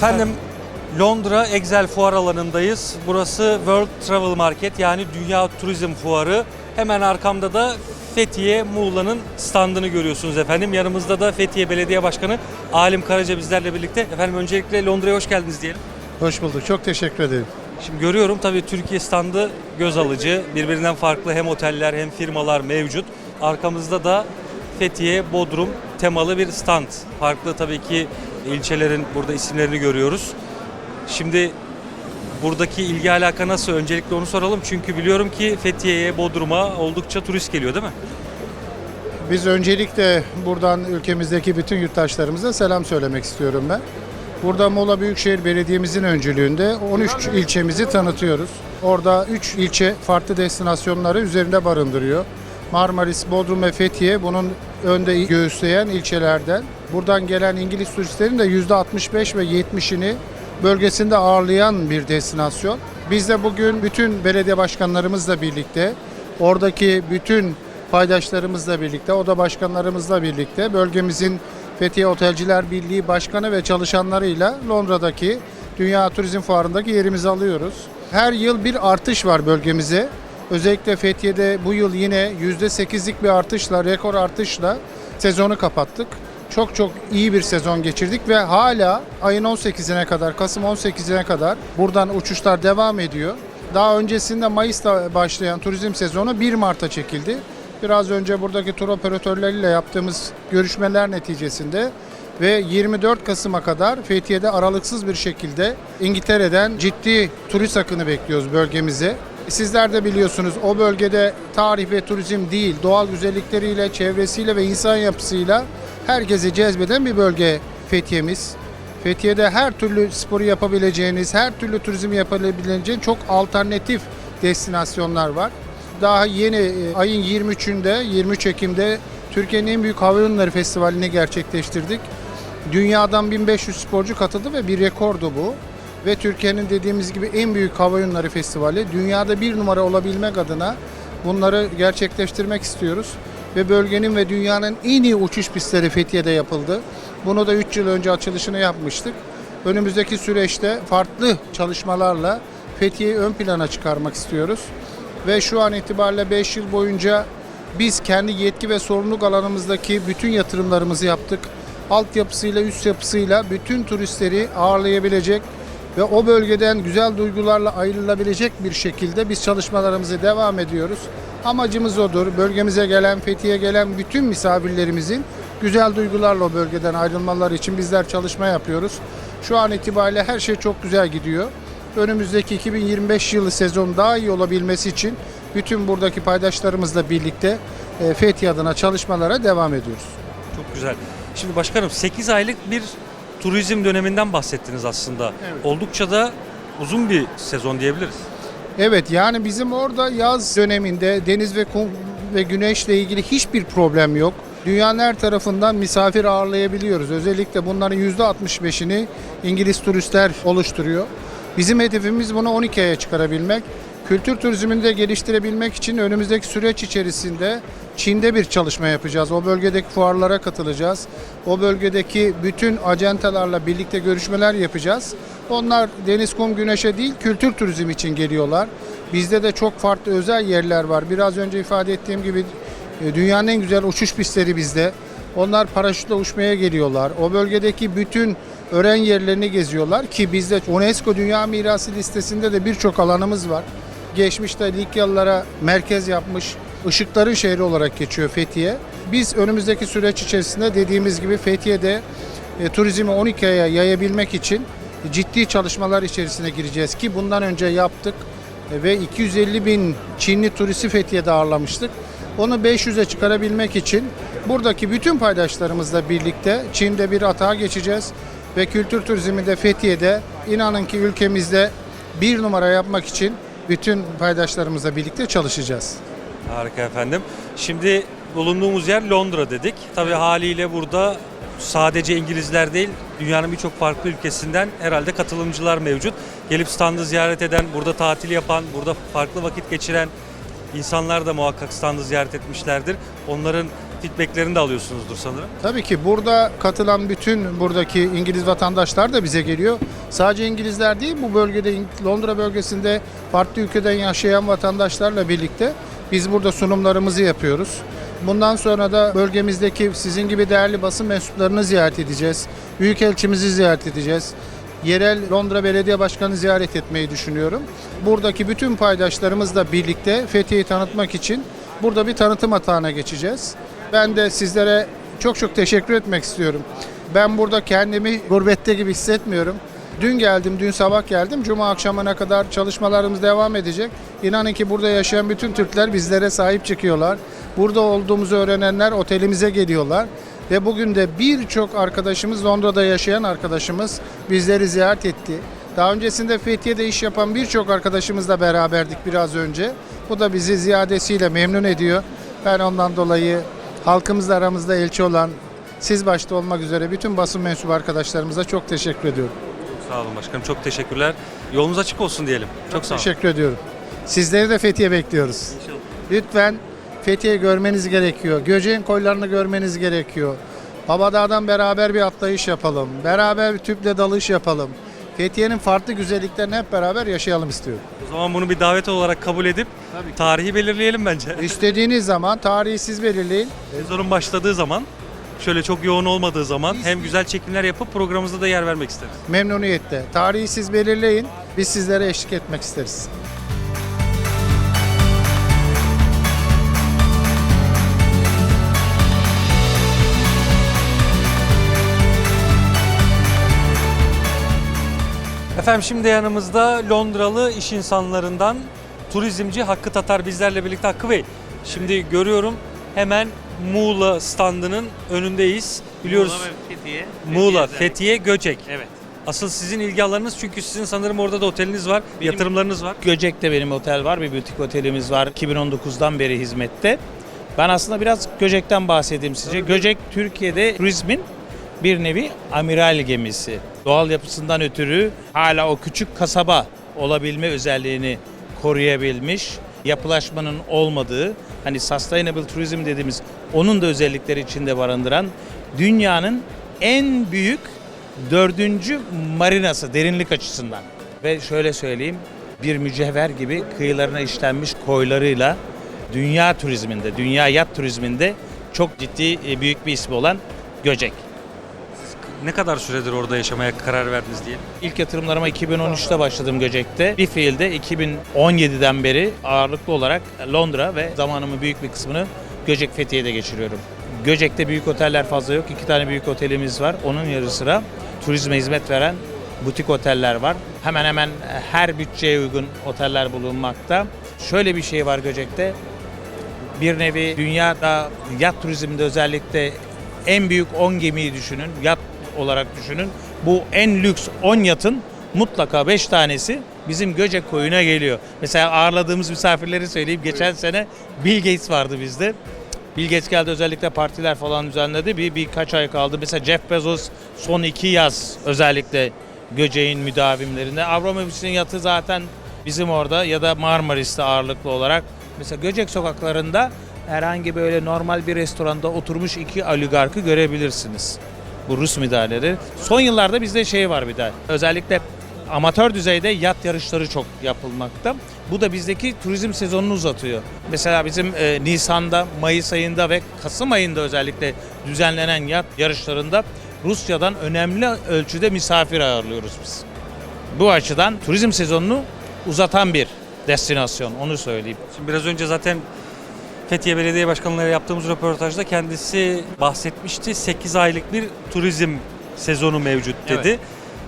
Efendim Londra Excel Fuar alanındayız. Burası World Travel Market yani Dünya Turizm Fuarı. Hemen arkamda da Fethiye Muğla'nın standını görüyorsunuz efendim. Yanımızda da Fethiye Belediye Başkanı Alim Karaca bizlerle birlikte. Efendim öncelikle Londra'ya hoş geldiniz diyelim. Hoş bulduk. Çok teşekkür ederim. Şimdi görüyorum tabii Türkiye standı göz alıcı. Birbirinden farklı hem oteller hem firmalar mevcut. Arkamızda da Fethiye, Bodrum temalı bir stand. Farklı tabii ki ilçelerin burada isimlerini görüyoruz. Şimdi buradaki ilgi alaka nasıl? Öncelikle onu soralım. Çünkü biliyorum ki Fethiye'ye, Bodrum'a oldukça turist geliyor değil mi? Biz öncelikle buradan ülkemizdeki bütün yurttaşlarımıza selam söylemek istiyorum ben. Burada Muğla Büyükşehir Belediye'mizin öncülüğünde 13 ilçemizi tanıtıyoruz. Orada 3 ilçe farklı destinasyonları üzerinde barındırıyor. Marmaris, Bodrum ve Fethiye bunun önde göğüsleyen ilçelerden. Buradan gelen İngiliz turistlerin de %65 ve 70'ini bölgesinde ağırlayan bir destinasyon. Biz de bugün bütün belediye başkanlarımızla birlikte oradaki bütün paydaşlarımızla birlikte, oda başkanlarımızla birlikte bölgemizin Fethiye Otelciler Birliği Başkanı ve çalışanlarıyla Londra'daki Dünya Turizm Fuarı'ndaki yerimizi alıyoruz. Her yıl bir artış var bölgemize. Özellikle Fethiye'de bu yıl yine %8'lik bir artışla, rekor artışla sezonu kapattık. Çok çok iyi bir sezon geçirdik ve hala ayın 18'ine kadar, Kasım 18'ine kadar buradan uçuşlar devam ediyor. Daha öncesinde Mayıs'ta başlayan turizm sezonu 1 Mart'a çekildi. Biraz önce buradaki tur operatörleriyle yaptığımız görüşmeler neticesinde ve 24 Kasım'a kadar Fethiye'de aralıksız bir şekilde İngiltere'den ciddi turist akını bekliyoruz bölgemize. Sizler de biliyorsunuz o bölgede tarih ve turizm değil, doğal güzellikleriyle, çevresiyle ve insan yapısıyla herkesi cezbeden bir bölge Fethiye'miz. Fethiye'de her türlü sporu yapabileceğiniz, her türlü turizm yapabileceğiniz çok alternatif destinasyonlar var. Daha yeni e, ayın 23'ünde, 23 Ekim'de Türkiye'nin en büyük havayolları festivalini gerçekleştirdik. Dünyadan 1500 sporcu katıldı ve bir rekordu bu. Ve Türkiye'nin dediğimiz gibi en büyük havayolları festivali. Dünyada bir numara olabilmek adına bunları gerçekleştirmek istiyoruz. Ve bölgenin ve dünyanın en iyi uçuş pistleri Fethiye'de yapıldı. Bunu da 3 yıl önce açılışını yapmıştık. Önümüzdeki süreçte farklı çalışmalarla Fethiye'yi ön plana çıkarmak istiyoruz. Ve şu an itibariyle 5 yıl boyunca biz kendi yetki ve sorumluluk alanımızdaki bütün yatırımlarımızı yaptık. Altyapısıyla, üst yapısıyla bütün turistleri ağırlayabilecek ve o bölgeden güzel duygularla ayrılabilecek bir şekilde biz çalışmalarımızı devam ediyoruz. Amacımız odur. Bölgemize gelen, Fethiye gelen bütün misafirlerimizin güzel duygularla o bölgeden ayrılmaları için bizler çalışma yapıyoruz. Şu an itibariyle her şey çok güzel gidiyor. Önümüzdeki 2025 yılı sezon daha iyi olabilmesi için bütün buradaki paydaşlarımızla birlikte e, Fethiye adına çalışmalara devam ediyoruz. Çok güzel. Şimdi başkanım 8 aylık bir turizm döneminden bahsettiniz aslında. Evet. Oldukça da uzun bir sezon diyebiliriz. Evet yani bizim orada yaz döneminde deniz ve kum ve güneşle ilgili hiçbir problem yok. Dünyanın her tarafından misafir ağırlayabiliyoruz. Özellikle bunların %65'ini İngiliz turistler oluşturuyor. Bizim hedefimiz bunu 12 aya çıkarabilmek. Kültür turizmini de geliştirebilmek için önümüzdeki süreç içerisinde Çin'de bir çalışma yapacağız. O bölgedeki fuarlara katılacağız. O bölgedeki bütün acentalarla birlikte görüşmeler yapacağız. Onlar deniz, kum, güneşe değil kültür turizmi için geliyorlar. Bizde de çok farklı özel yerler var. Biraz önce ifade ettiğim gibi e, dünyanın en güzel uçuş pistleri bizde. Onlar paraşütle uçmaya geliyorlar. O bölgedeki bütün öğren yerlerini geziyorlar ki bizde UNESCO Dünya Mirası listesinde de birçok alanımız var. Geçmişte Likyalılara merkez yapmış ışıkların şehri olarak geçiyor Fethiye. Biz önümüzdeki süreç içerisinde dediğimiz gibi Fethiye'de e, turizmi 12 aya yayabilmek için ciddi çalışmalar içerisine gireceğiz ki bundan önce yaptık E, ve 250 bin Çinli turisti Fethiye'de ağırlamıştık. Onu 500'e çıkarabilmek için buradaki bütün paydaşlarımızla birlikte Çin'de bir atağa geçeceğiz ve kültür turizmi de Fethiye'de inanın ki ülkemizde bir numara yapmak için bütün paydaşlarımızla birlikte çalışacağız. Harika efendim. Şimdi bulunduğumuz yer Londra dedik. Tabii haliyle burada sadece İngilizler değil, dünyanın birçok farklı ülkesinden herhalde katılımcılar mevcut. Gelip standı ziyaret eden, burada tatil yapan, burada farklı vakit geçiren insanlar da muhakkak standı ziyaret etmişlerdir. Onların feedbacklerini de alıyorsunuzdur sanırım. Tabii ki burada katılan bütün buradaki İngiliz vatandaşlar da bize geliyor. Sadece İngilizler değil bu bölgede Londra bölgesinde farklı ülkeden yaşayan vatandaşlarla birlikte biz burada sunumlarımızı yapıyoruz. Bundan sonra da bölgemizdeki sizin gibi değerli basın mensuplarını ziyaret edeceğiz. Büyükelçimizi ziyaret edeceğiz. Yerel Londra Belediye Başkanı ziyaret etmeyi düşünüyorum. Buradaki bütün paydaşlarımızla birlikte Fethiye'yi tanıtmak için burada bir tanıtım atağına geçeceğiz. Ben de sizlere çok çok teşekkür etmek istiyorum. Ben burada kendimi gurbette gibi hissetmiyorum. Dün geldim, dün sabah geldim. Cuma akşamına kadar çalışmalarımız devam edecek. İnanın ki burada yaşayan bütün Türkler bizlere sahip çıkıyorlar. Burada olduğumuzu öğrenenler otelimize geliyorlar. Ve bugün de birçok arkadaşımız, Londra'da yaşayan arkadaşımız bizleri ziyaret etti. Daha öncesinde Fethiye'de iş yapan birçok arkadaşımızla beraberdik biraz önce. Bu da bizi ziyadesiyle memnun ediyor. Ben ondan dolayı halkımızla aramızda elçi olan siz başta olmak üzere bütün basın mensubu arkadaşlarımıza çok teşekkür ediyorum. Sağ olun başkanım. Çok teşekkürler. Yolunuz açık olsun diyelim. Çok sağ olun. Teşekkür ediyorum. Sizleri de Fethiye bekliyoruz. İnşallah. Lütfen Fethiye görmeniz gerekiyor. Göceğin koylarını görmeniz gerekiyor. Babadağ'dan beraber bir atlayış yapalım. Beraber bir tüple dalış yapalım. Fethiye'nin farklı güzelliklerini hep beraber yaşayalım istiyorum. O zaman bunu bir davet olarak kabul edip tarihi belirleyelim bence. İstediğiniz zaman tarihi siz belirleyin. Sezonun başladığı zaman şöyle çok yoğun olmadığı zaman hem güzel çekimler yapıp programımızda da yer vermek isteriz. Memnuniyetle. Tarihi siz belirleyin. Biz sizlere eşlik etmek isteriz. Efendim şimdi yanımızda Londralı iş insanlarından turizmci Hakkı Tatar bizlerle birlikte. Hakkı Bey şimdi görüyorum hemen Muğla standının önündeyiz. Biliyoruz Muğla ve Fethiye. Muğla, Fethiye'de. Fethiye, Göcek. Evet. Asıl sizin ilgi alanınız çünkü sizin sanırım orada da oteliniz var, Benim- yatırımlarınız var. Göcek'te benim otel var. Bir butik otelimiz var. 2019'dan beri hizmette. Ben aslında biraz Göcek'ten bahsedeyim size. Göcek Türkiye'de turizmin bir nevi amiral gemisi. Doğal yapısından ötürü hala o küçük kasaba olabilme özelliğini koruyabilmiş. Yapılaşmanın olmadığı, hani sustainable turizm dediğimiz onun da özellikleri içinde barındıran dünyanın en büyük dördüncü marinası derinlik açısından. Ve şöyle söyleyeyim bir mücevher gibi kıyılarına işlenmiş koylarıyla dünya turizminde, dünya yat turizminde çok ciddi e, büyük bir ismi olan Göcek. Ne kadar süredir orada yaşamaya karar verdiniz diye. İlk yatırımlarıma 2013'te başladım Göcek'te. Bir fiilde 2017'den beri ağırlıklı olarak Londra ve zamanımın büyük bir kısmını Göcek Fethiye'de geçiriyorum. Göcek'te büyük oteller fazla yok. İki tane büyük otelimiz var. Onun yarı sıra turizme hizmet veren butik oteller var. Hemen hemen her bütçeye uygun oteller bulunmakta. Şöyle bir şey var Göcek'te. Bir nevi dünyada yat turizminde özellikle en büyük 10 gemiyi düşünün. Yat olarak düşünün. Bu en lüks 10 yatın mutlaka 5 tanesi bizim Göcek koyuna geliyor. Mesela ağırladığımız misafirleri söyleyeyim. Geçen sene Bill Gates vardı bizde. Bill Gates geldi özellikle partiler falan düzenledi. Bir birkaç ay kaldı. Mesela Jeff Bezos son iki yaz özellikle Göcek'in müdavimlerinde. Abramovich'in yatı zaten bizim orada ya da Marmaris'te ağırlıklı olarak. Mesela Göcek sokaklarında herhangi böyle normal bir restoranda oturmuş iki oligarkı görebilirsiniz. Bu Rus müdahaleleri. Son yıllarda bizde şey var bir de. Özellikle amatör düzeyde yat yarışları çok yapılmakta. Bu da bizdeki turizm sezonunu uzatıyor. Mesela bizim e, Nisan'da, Mayıs ayında ve Kasım ayında özellikle düzenlenen yat yarışlarında Rusya'dan önemli ölçüde misafir ağırlıyoruz biz. Bu açıdan turizm sezonunu uzatan bir destinasyon onu söyleyeyim. Şimdi biraz önce zaten Fethiye Belediye Başkanlığı'yla yaptığımız röportajda kendisi bahsetmişti. 8 aylık bir turizm sezonu mevcut dedi. Evet.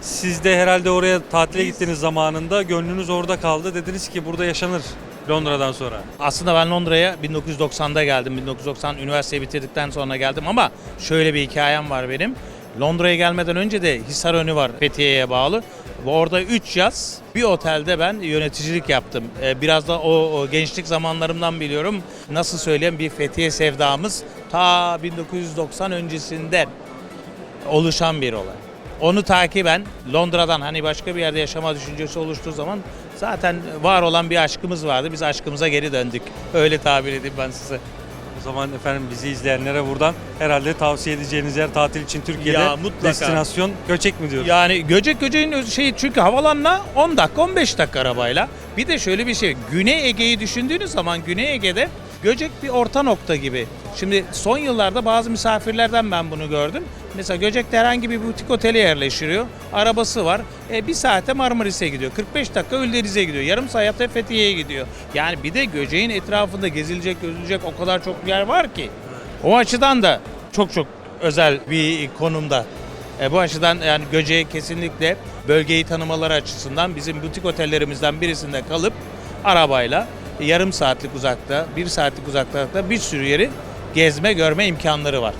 Siz de herhalde oraya tatile gittiğiniz zamanında gönlünüz orada kaldı. Dediniz ki burada yaşanır Londra'dan sonra. Aslında ben Londra'ya 1990'da geldim. 1990 üniversiteyi bitirdikten sonra geldim ama şöyle bir hikayem var benim. Londra'ya gelmeden önce de Hisarönü var Fethiye'ye bağlı. Ve Orada 3 yaz bir otelde ben yöneticilik yaptım. Ee, Biraz da o, o gençlik zamanlarımdan biliyorum. Nasıl söyleyeyim bir Fethiye sevdamız ta 1990 öncesinden oluşan bir olay. Onu takiben Londra'dan hani başka bir yerde yaşama düşüncesi oluştuğu zaman zaten var olan bir aşkımız vardı. Biz aşkımıza geri döndük. Öyle tabir edeyim ben size. O zaman efendim bizi izleyenlere buradan herhalde tavsiye edeceğiniz yer tatil için Türkiye'de Ya mutlaka. destinasyon Göcek mi diyoruz? Yani Göcek Göcek'in şeyi çünkü havalanla 10 dakika 15 dakika arabayla. Bir de şöyle bir şey. Güney Ege'yi düşündüğünüz zaman Güney Ege'de Göcek bir orta nokta gibi. Şimdi son yıllarda bazı misafirlerden ben bunu gördüm. Mesela Göcek'te herhangi bir butik otele yerleştiriyor. Arabası var. E, bir saate Marmaris'e gidiyor. 45 dakika Ölüdeniz'e gidiyor. Yarım saatte Fethiye'ye gidiyor. Yani bir de Göcek'in etrafında gezilecek, gözülecek o kadar çok yer var ki. O açıdan da çok çok özel bir konumda. E, bu açıdan yani Göcek'e kesinlikle bölgeyi tanımaları açısından bizim butik otellerimizden birisinde kalıp arabayla yarım saatlik uzakta, bir saatlik uzaklıkta bir sürü yeri gezme görme imkanları var.